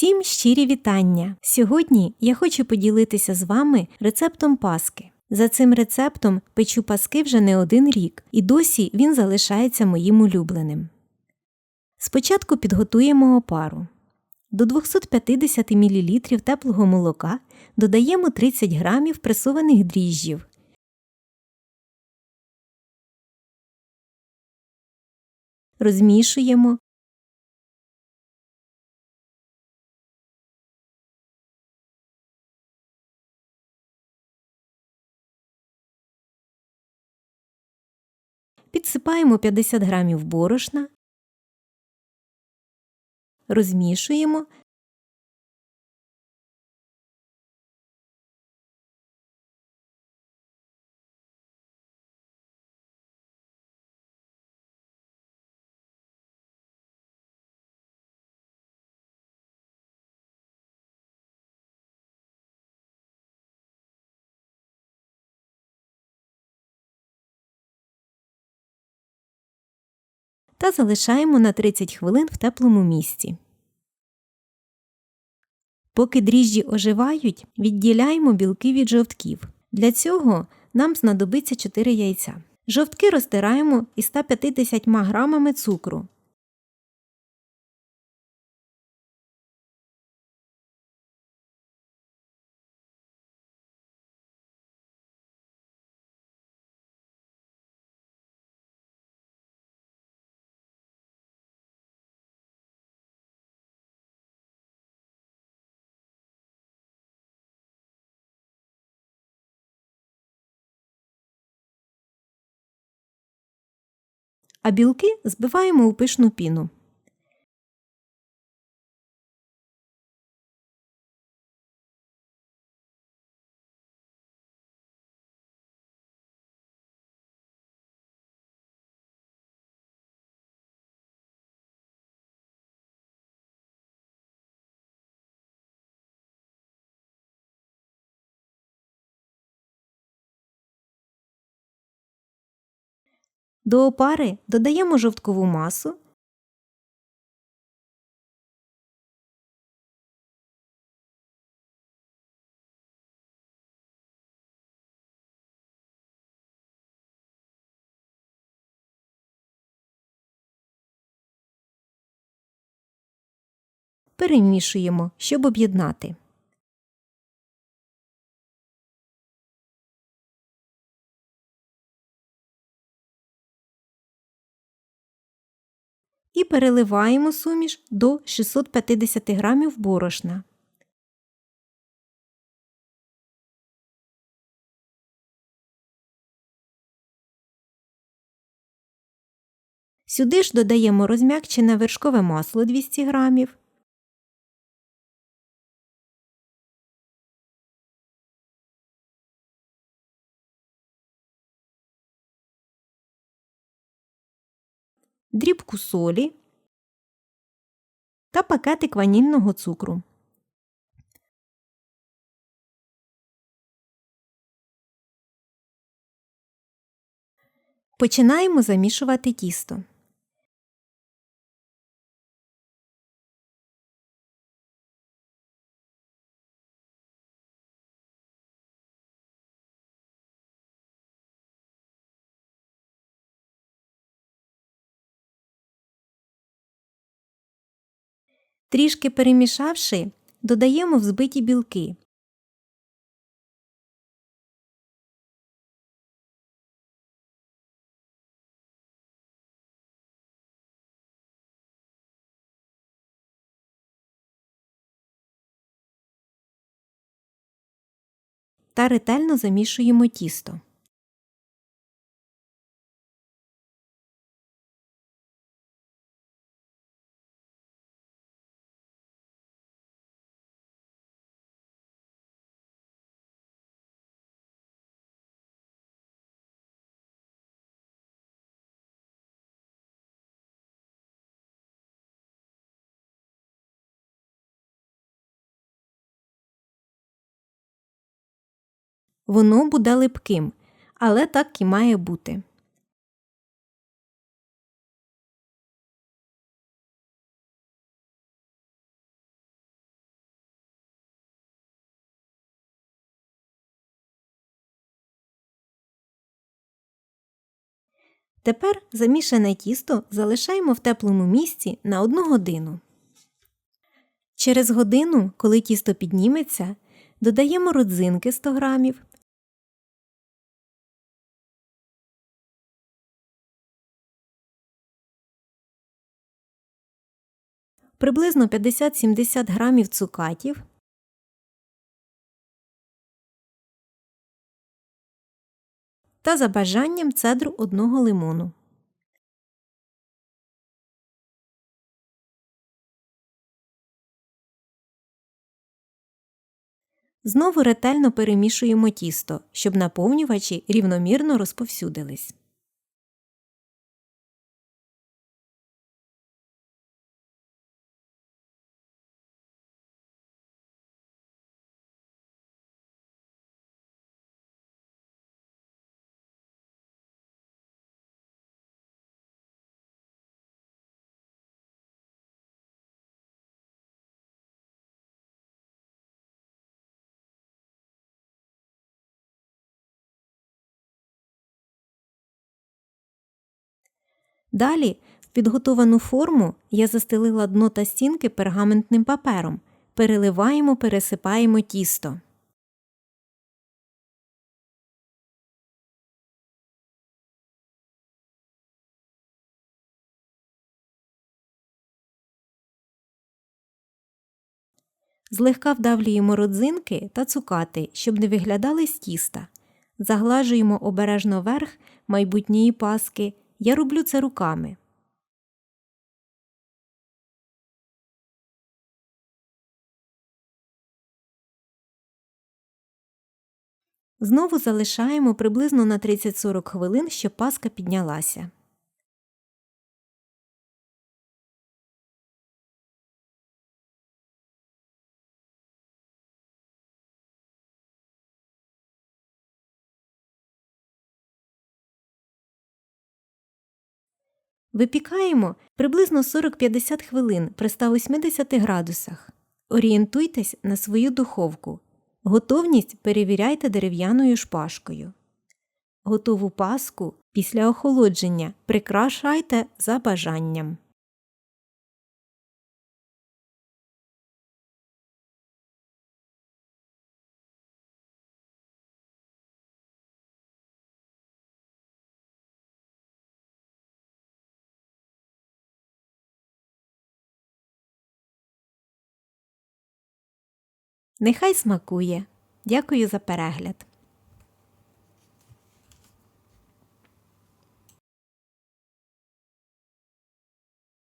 Всім щирі вітання! Сьогодні я хочу поділитися з вами рецептом паски. За цим рецептом печу паски вже не один рік, і досі він залишається моїм улюбленим. Спочатку підготуємо опару. До 250 мл теплого молока додаємо 30 г пресованих дріжджів. Розмішуємо. Підсипаємо 50 грамів борошна, розмішуємо. Та залишаємо на 30 хвилин в теплому місці. Поки дріжджі оживають, відділяємо білки від жовтків. Для цього нам знадобиться 4 яйця. Жовтки розтираємо із 150 грамами цукру. А білки збиваємо у пишну піну. До опари додаємо жовткову масу. Перемішуємо, щоб об'єднати. І переливаємо суміш до 650 грамів борошна. Сюди ж додаємо розм'якчене вершкове масло 200 г, дрібку солі та пакетик ванільного цукру. Починаємо замішувати тісто. Трішки перемішавши, додаємо взбиті білки. Та ретельно замішуємо тісто. воно буде липким, але так і має бути. Тепер замішане тісто залишаємо в теплому місці на 1 годину. Через годину, коли тісто підніметься, додаємо родзинки 100 г, приблизно 50-70 грамів цукатів, та за бажанням цедру одного лимону. Знову ретельно перемішуємо тісто, щоб наповнювачі рівномірно розповсюдились. Далі в підготовану форму я застелила дно та стінки пергаментним папером. Переливаємо, пересипаємо тісто. Злегка вдавлюємо родзинки та цукати, щоб не виглядали з тіста. Заглажуємо обережно верх майбутньої паски. Я роблю це руками. Знову залишаємо приблизно на 30-40 хвилин, щоб паска піднялася. Випікаємо приблизно 40-50 хвилин при 180 градусах. Орієнтуйтесь на свою духовку. Готовність перевіряйте дерев'яною шпажкою. Готову паску після охолодження прикрашайте за бажанням. Нехай смакує. Дякую за перегляд.